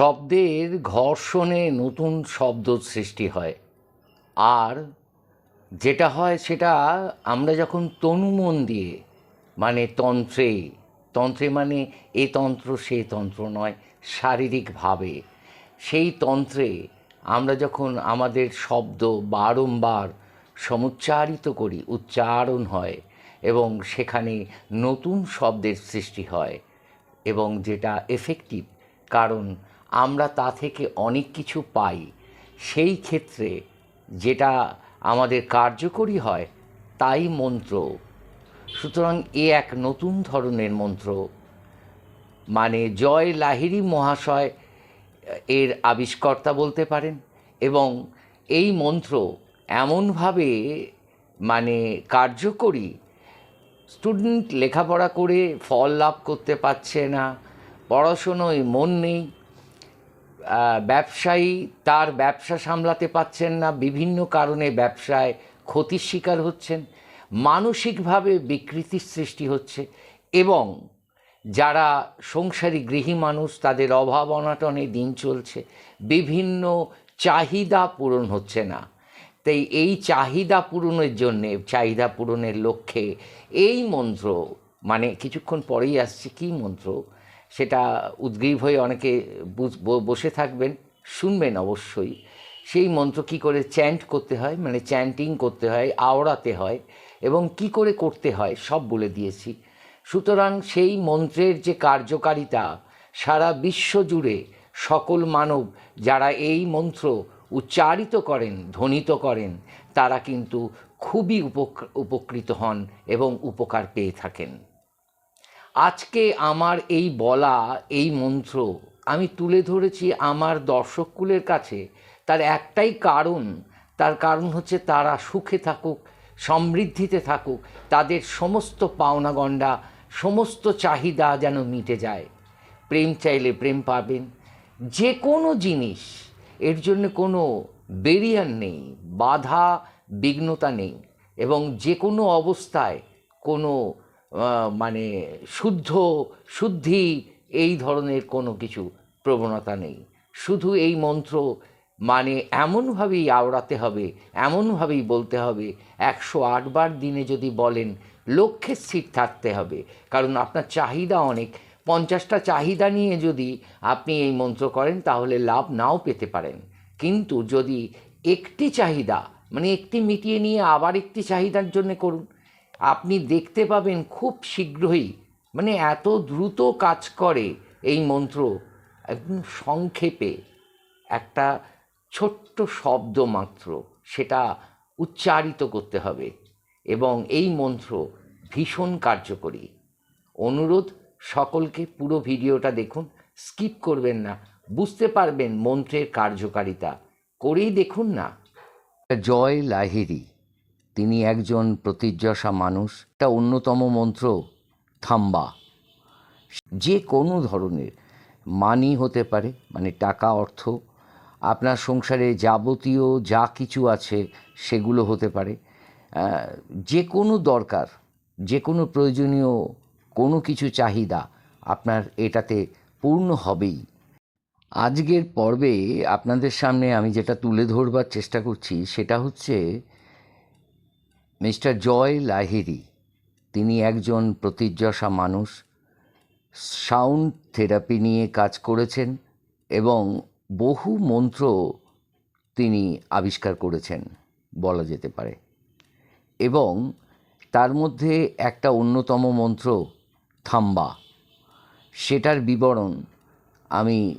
শব্দের ঘর্ষণে নতুন শব্দ সৃষ্টি হয়। আর যেটা হয় সেটা আমরা যখন তনুমন দিয়ে মানে তন্ত্রে তন্ত্রে মানে এ তন্ত্র, সে তন্ত্র নয় শারীরিকভাবে সেই তন্ত্রে আমরা যখন আমাদের শব্দ বারংবার সমুচ্চারিত করি, উচ্চারণ হয় এবং সেখানে নতুন শব্দের সৃষ্টি হয় এবং যেটা এফেক্টিভ কারণ আমরা তা থেকে অনেক কিছু পাই। সেই ক্ষেত্রে যেটা আমাদের কার্যকরী হয়, তাই মন্ত্র। সুতরাং এ এক নতুন ধরনের মন্ত্র। মানে জয় লাহিড়ী মহাশয় এর আবিষ্কর্তা বলতে পারেন এবং এই মন্ত্র এমনভাবে মানে কার্যকরী স্টুডেন্ট লেখাপড়া করে ফল লাভ করতে পারছে না, পড়াশুনোয় মন নেই ব্যবসায়ী তার ব্যবসা সামলাতে পারছেন না, বিভিন্ন কারণে ব্যবসায় ক্ষতির শিকার হচ্ছেন, মানসিকভাবে বিকৃতির সৃষ্টি হচ্ছে এবং যারা সংসারী গৃহী মানুষ তাদের অভাব অনাটনে দিন চলছে, বিভিন্ন চাহিদা পূরণ হচ্ছে না। তাই এই চাহিদা পূরণের জন্যে, চাহিদা পূরণের লক্ষ্যে এই মন্ত্র মানে কিছুক্ষণ পরেই আসছে, কী মন্ত্র? সেটা উদ্গ্রীব হয়ে অনেকে বসে থাকবেন, শুনবেন অবশ্যই। সেই মন্ত্র কি করে চ্যান্ট করতে হয় মানে চ্যান্টিং করতে হয়, আওড়াতে হয় এবং কি করে করতে হয়, সব বলে দিয়েছি। সুতরাং সেই মন্ত্রের যে কার্যকারিতা, সারা বিশ্ব জুড়ে সকল মানব যারা এই মন্ত্র উচ্চারিত করেন, ধ্বনিত করেন, তারা কিন্তু খুবই উপক- উপকৃত হন এবং উপকার পেয়ে থাকেন। আজকে আমার এই বলা, এই মন্ত্র আমি তুলে ধরেছি আমার দর্শককুলের কাছে। তার একটাই কারণ, তার কারণ হচ্ছে তারা সুখে থাকুক, সমৃদ্ধিতে থাকুক, তাদের সমস্ত পাওনাগণ্ডা সমস্ত চাহিদা যেন মিটে যায়। প্রেম চাইলে প্রেম পাবেন। যে কোনো জিনিস, এর জন্য কোনো বেরিয়ার নেই, বাধা, বিঘ্নতা নেই এবং যে কোনো অবস্থায় কোনো মানে শুদ্ধ, শুদ্ধি, এই ধরনের কোনো কিছু প্রবণতা নেই। শুধু এই মন্ত্র মানে এমনভাবেই আওড়াতে হবে, এমনভাবেই বলতে হবে। একশো আটবার দিনে যদি বলেন, লক্ষ্যে স্থির থাকতে হবে। কারণ আপনার চাহিদা অনেক। পঞ্চাশটা চাহিদা নিয়ে যদি আপনি এই মন্ত্র করেন, তাহলে লাভ নাও পেতে পারেন। কিন্তু যদি একটি চাহিদা মানে একটি মিটিয়ে নিয়ে আবার একটি চাহিদার জন্য করুন আপনি দেখতে পাবেন খুব শীঘ্রই মানে এত দ্রুত কাজ করে এই মন্ত্র, একদম সংক্ষেপে, একটা ছোট্ট শব্দ মাত্র, সেটা উচ্চারিত করতে হবে এবং এই মন্ত্র ভীষণ কার্যকরী। অনুরোধ, সকলকে পুরো ভিডিওটা দেখুন, স্কিপ করবেন না, বুঝতে পারবেন মন্ত্রের কার্যকারিতা, করেই দেখুন না। জয় লাহিড়ী। তিনি একজন প্রতিজ্ঞাসা মানুষ, একটা অন্যতম মন্ত্র, থাম্বা। যে কোনো ধরনের মানি হতে পারে মানে টাকা, অর্থ, আপনার সংসারে যাবতীয় যা কিছু আছে সেগুলো হতে পারে। যে কোনো দরকার, যে কোনো প্রয়োজনীয় কোনো কিছু চাহিদা আপনার এটাতে পূর্ণ হবেই। আজকের পর্বে আপনাদের সামনে আমি যেটা তুলে ধরবার চেষ্টা করছি সেটা হচ্ছে মিস্টার জয় লাহিড়ী তিনি একজন প্রতিজ্ঞাসা মানুষ, সাউন্ড থেরাপি নিয়ে কাজ করেছেন এবং বহু মন্ত্র তিনি আবিষ্কার করেছেন, বলা যেতে পারে। এবং তার মধ্যে একটা অন্যতম মন্ত্র, থাম্বা, সেটার বিবরণ আমি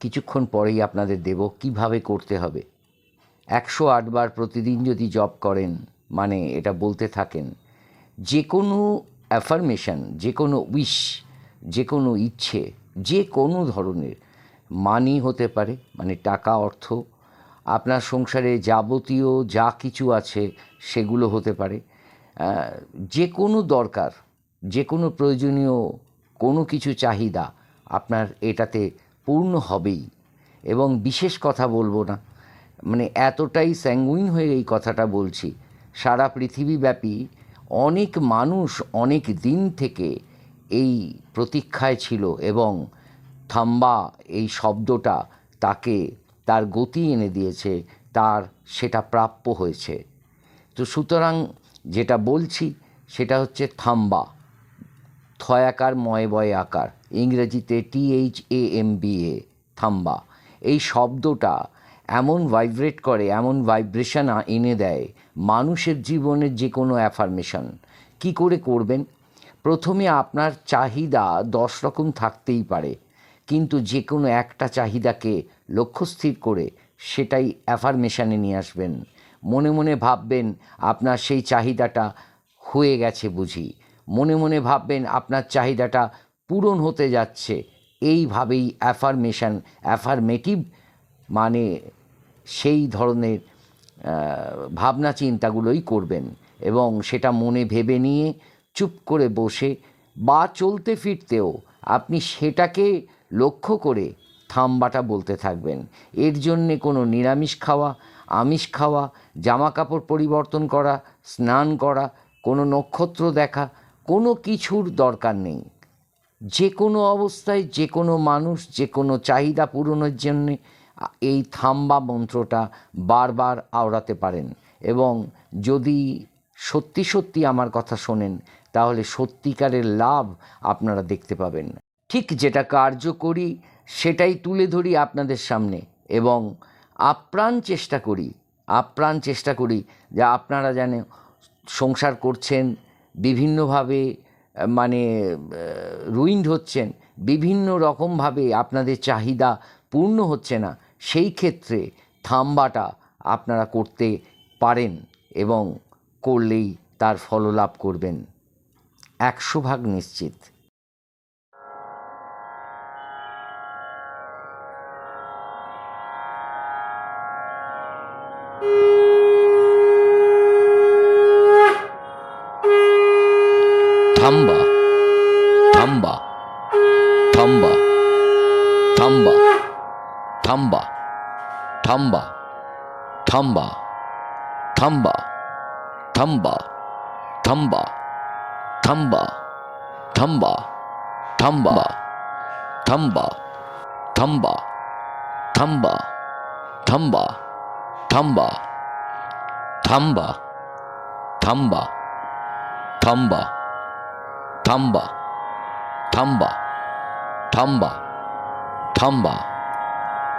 কিছুক্ষণ পরেই আপনাদের দেব, কীভাবে করতে হবে। একশো আটবার প্রতিদিন যদি জব করেন মানে এটা বলতে থাকেন, যে কোনো অ্যাফার্মেশন যে কোনো উইশ যে কোনো ইচ্ছে, যে কোনো ধরনের মানি হতে পারে মানে টাকা, অর্থ, আপনার সংসারে যাবতীয় যা কিছু আছে সেগুলো হতে পারে যে কোনো দরকার, যে কোনো প্রয়োজনীয় কোনো কিছু চাহিদা আপনার এটাতে পূর্ণ হবেই। এবং বিশেষ কথা বলব না মানে এতটাই স্যাঙ্গুইন হয়ে এই কথাটা বলছি সারা পৃথিবীব্যাপী অনেক মানুষ অনেক দিন থেকে এই প্রতীক্ষায় ছিল এবং থাম্বা এই শব্দটা তাকে তার গতি এনে দিয়েছে, তার সেটা প্রাপ্য হয়েছে। তো সুতরাং যেটা বলছি সেটা হচ্ছে থাম্বা থয় আকার ময় বয় আকার, ইংরেজিতে T H A M B A, থাম্বা। এই শব্দটা এমন ভাইব্রেট করে, এমন ভাইব্রেশন এনে দেয় মানুষের জীবনের যে কোনো অ্যাফার্মেশন কি করে করবেন? প্রথমে আপনার চাহিদা দশ রকম থাকতেই পারে, কিন্তু যে কোনো একটা চাহিদাকে লক্ষ্যস্থির করে সেটাই অ্যাফার্মেশনে নিয়ে আসবেন। মনে মনে ভাববেন আপনার সেই চাহিদাটা হয়ে গেছে বুঝি। মনে মনে ভাববেন আপনার চাহিদাটা পূরণ হতে যাচ্ছে। এইভাবেই অ্যাফার্মেশন অ্যাফার্মেটিভ মানে সেই ধরনের ভাবনা চিন্তাগুলোই করবেন এবং সেটা মনে ভেবে নিয়ে চুপ করে বসে বা চলতে ফিরতেও আপনি সেটাকে লক্ষ্য করে থাম্বাটা বলতে থাকবেন। এর জন্যে কোনো নিরামিষ খাওয়া, আমিষ খাওয়া জামা কাপড় পরিবর্তন করা, স্নান করা, কোনো নক্ষত্র দেখা, কোনো কিছুর দরকার নেই। যে কোনো অবস্থায় যে কোনো মানুষ, যে কোনো চাহিদা পূরণের জন্যে এই থাম্বা মন্ত্রটা বারবার আওড়াতে পারেন এবং যদি সত্যি সত্যি আমার কথা শোনেন, তাহলে সত্যিকারের লাভ আপনারা দেখতে পাবেন। ঠিক যেটা কার্যকরী, সেটাই তুলে ধরি আপনাদের সামনে এবং আপ্রাণ চেষ্টা করি, আপ্রাণ চেষ্টা করি যে আপনারা যেন সংসার করছেন, বিভিন্নভাবে মানে রুইন্ড হচ্ছেন বিভিন্ন রকমভাবে আপনাদের চাহিদা পূর্ণ হচ্ছে না সেই ক্ষেত্রে থাম্বাটা আপনারা করতে পারেন এবং করলেই তার ফললাভ করবেন। একশো ভাগ নিশ্চিত। থাম্বা থাম্বা থাম্বা থাম্বা। Tamba, tamba, tamba, tamba, tamba, tamba, tamba, tamba, tamba, tamba, tamba, tamba, tamba, tamba, tamba, tamba, tamba, tamba, tamba. Thamba, Thamba.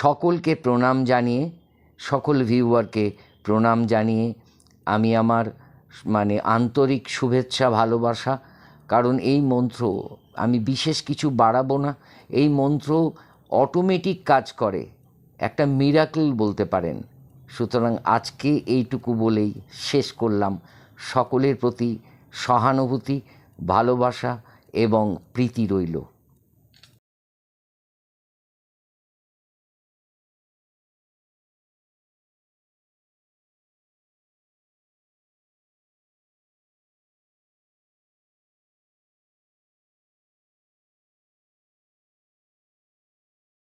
সকলকে প্রণাম জানিয়ে, সকল ভিউয়ারকে প্রণাম জানিয়ে আমি আমার মানে আন্তরিক শুভেচ্ছা, ভালোবাসা, কারণ এই মন্ত্র আমি বিশেষ কিছু বাড়াবো না। এই মন্ত্র অটোমেটিক কাজ করে, একটা মিরাকল বলতে পারেন। সুতরাং আজকে এইটুকু বলেই শেষ করলাম। সকলের প্রতি সহানুভূতি, ভালোবাসা এবং প্রীতি রইল।